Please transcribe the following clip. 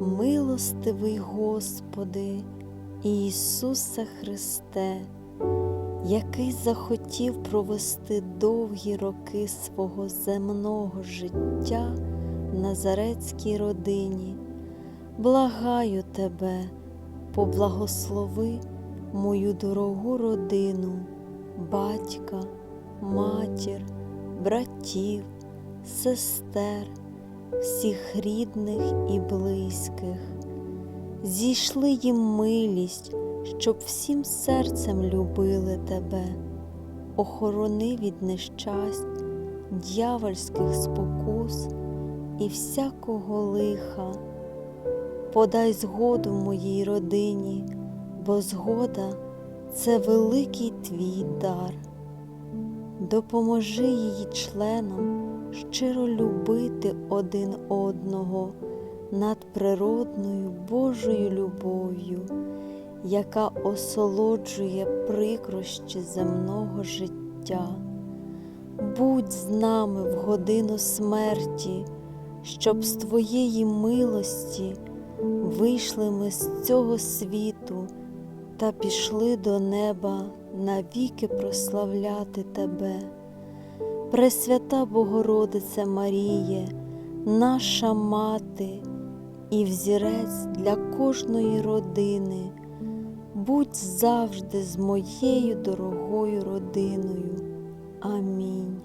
Милостивий Господи, Ісусе Христе, який захотів провести довгі роки свого земного життя в Назарецькій родині, благаю Тебе, поблагослови мою дорогу родину, батька, матір, братів, сестер, всіх рідних і близьких. Зійшли їм милість, щоб всім серцем любили тебе, охорони від нещасть, дьявольських спокус і всякого лиха. Подай згоду моїй родині, бо згода це великий твій дар. Допоможи її членам щиро любити один одного надприродною Божою любов'ю, яка осолоджує прикрощі земного життя. Будь з нами в годину смерті, щоб з Твоєї милості вийшли ми з цього світу та пішли до неба навіки прославляти Тебе. Пресвята Богородице Маріє, наша мати і взірець для кожної родини, будь завжди з моєю дорогою родиною. Амінь.